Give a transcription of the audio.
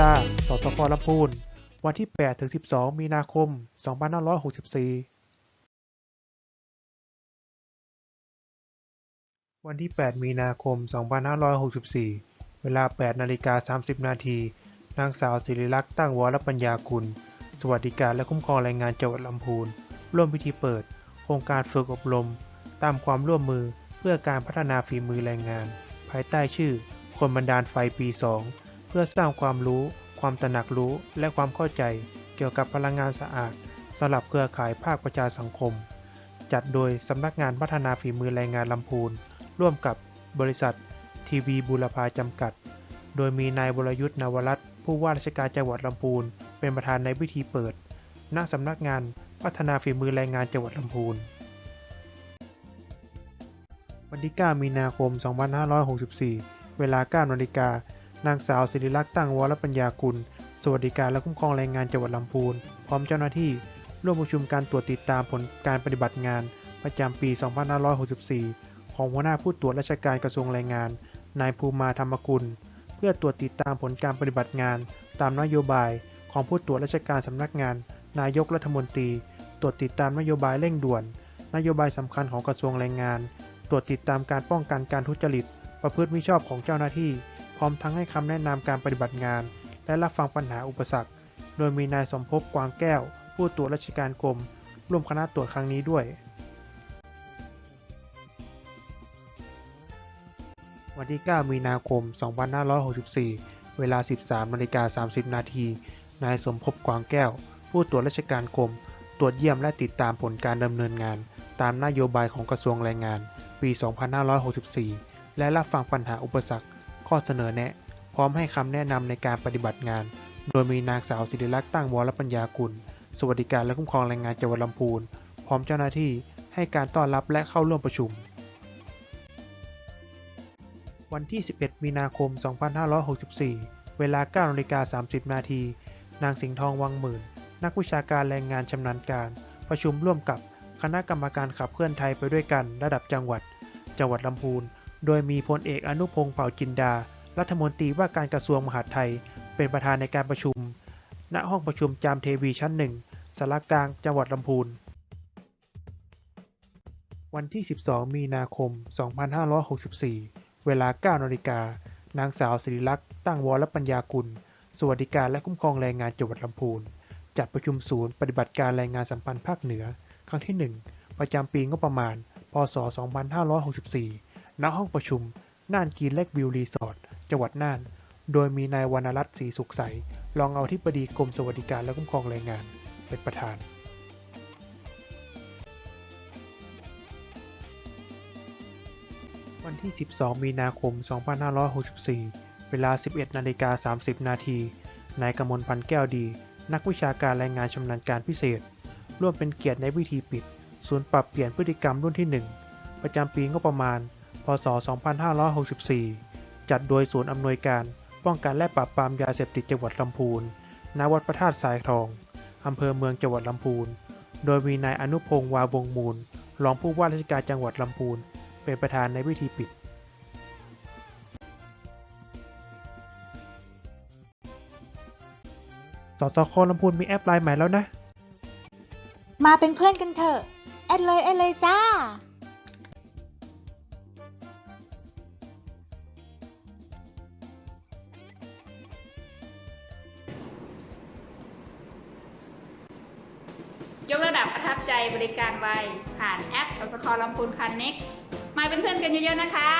ดา สสพลำพูน วันที่ 8 ถึง 12 มีนาคม 2564 วันที่ 8 มีนาคม 2564 เวลา 8 นาฬิกา 30 นาที นางสาวศิริลักษณ์ตั้งวรปัญญากุลสวัสดิการและคุ้มครองแรงงานจังหวัดลำพูน ร่วมพิธีเปิด โครงการฝึกอบรม ตามความร่วมมือเพื่อการพัฒนาฝีมือแรงงาน ภายใต้ชื่อ คนบันดาลไฟปี 2 เพื่อสร้างความรู้ ความตระหนักรู้ และความเข้าใจ เกี่ยวกับพลังงานสะอาดสำหรับเครือข่ายภาคประชาสังคม จัดโดยสำนักงานพัฒนาฝีมือแรงงานลำพูน ร่วมกับบริษัท ทีวีบูรพาจำกัด โดยมีนายวรยุทธ์นวรัตน์ผู้ว่าราชการจังหวัดลำพูน เป็นประธานในพิธีเปิด ณ สำนักงานพัฒนาฝีมือแรงงานจังหวัดลำพูน วันที่ 9 มีนาคม 2564 เวลา9นาฬิกา นางสาวศิริลักษณ์ตั้งวรปัญญากุล สวัสดิการและคุ้มครองแรงงานจังหวัดลำพูน พร้อมเจ้าหน้าที่ ร่วมประชุมการตรวจติดตามผลการปฏิบัติงาน ประจำปี 2564 ของหัวหน้าผู้ตรวจราชการกระทรวงแรงงาน นายภูมาธรรมกุล เพื่อตรวจติดตามผลการปฏิบัติงาน ตามนโยบายของผู้ตรวจราชการสำนักงาน นายกรัฐมนตรี ตรวจติดตามนโยบายเร่งด่วน นโยบายสำคัญของกระทรวงแรงงาน ตรวจติดตามการป้องกันการทุจริต ประพฤติมิชอบของเจ้าหน้าที่ พร้อมทั้งให้คำแนะนำการปฏิบัติงาน และรับฟังปัญหาอุปสรรค โดยมีนายสมภพกวางแก้ว ผู้ตรวจราชการกรม ร่วมคณะตรวจครั้งนี้ด้วย วันที่ 9 มีนาคม 2564 เวลา 13นาฬิกา30 นาที นายสมภพกวางแก้ว ผู้ตรวจราชการกรม ตรวจเยี่ยมและติดตามผลการดำเนินงาน ตามนโยบายของกระทรวงแรงงาน ปี 2564 และรับฟังปัญหาอุปสรรค ข้อเสนอแนะ พร้อมให้คำแนะนำในการปฏิบัติงาน โดยมีนางสาวศิริลักษณ์ตั้งวรปัญญากุล สวัสดิการและคุ้มครองแรงงานจังหวัดลำพูน พร้อมเจ้าหน้าที่ให้การต้อนรับและเข้าร่วมประชุม วันที่ 11 มีนาคม 2564 เวลา9นาฬิกา30 นาที นางสิงห์ทองวังหมื่น นักวิชาการแรงงานชำนาญการ ประชุมร่วมกับคณะกรรมการขับเคลื่อนไทยไปด้วยกันระดับจังหวัด จังหวัดลำพูน โดยมีพลเอกอนุพงศ์เผ่าจินดา รัฐมนตรีว่าการกระทรวงมหาดไทย เป็นประธานในการประชุม ณ ห้องประชุมจามเทวีชั้นหนึ่งสารกลางจังหวัดลำพูน วันที่ 12 มีนาคม 2564 เวลา 9 นาฬิกา นางสาวศิริลักษณ์ตั้งวรปัญญากุล สวัสดิการและคุ้มครองแรงงานจังหวัดลำพูน จัดประชุมศูนย์ปฏิบัติการแรงงานสัมพันธ์ภาคเหนือ ครั้งที่ 1 ประจำปีงบประมาณ พศ 2564 ณห้องประชุม น่านกีนเล็กวิวรีสอร์ท จังหวัดน่าน โดยมีนายวรรณรัตน์ศรีสุขใส รองอธิบดีกรมสวัสดิการและคุ้มครองแรงงาน เป็นประธานวันที่ 12 มีนาคม 2564 เวลา 11 นาฬิกา 30 นาที นายกมลพันธ์แก้วดี นักวิชาการแรงงานชำนาญการพิเศษ ร่วมเป็นเกียรติในพิธีปิด ศูนย์ปรับเปลี่ยนพฤติกรรมรุ่นที่ 1 ประจำปีงบประมาณ พศ 2564 จัดโดยศูนย์อำนวยการป้องกันและปราบปรามยาเสพติดจังหวัดลำพูน ณ วัดพระธาตุสายทอง อำเภอเมืองจังหวัดลำพูน โดยมีนายอนุพงศ์วาวงมูล รองผู้ว่าราชการจังหวัดลำพูน เป็นประธานในพิธีปิดสสคลำพูนมีแอปไลน์ใหม่แล้วนะ มาเป็นเพื่อนกันเถอะ แอดเลยแอดเลยจ้า ยกระดับประทับใจบริการไว ผ่านแอปสสคลำพูนคันเน็กมาเป็นเพื่อนกันเยอะๆนะคะ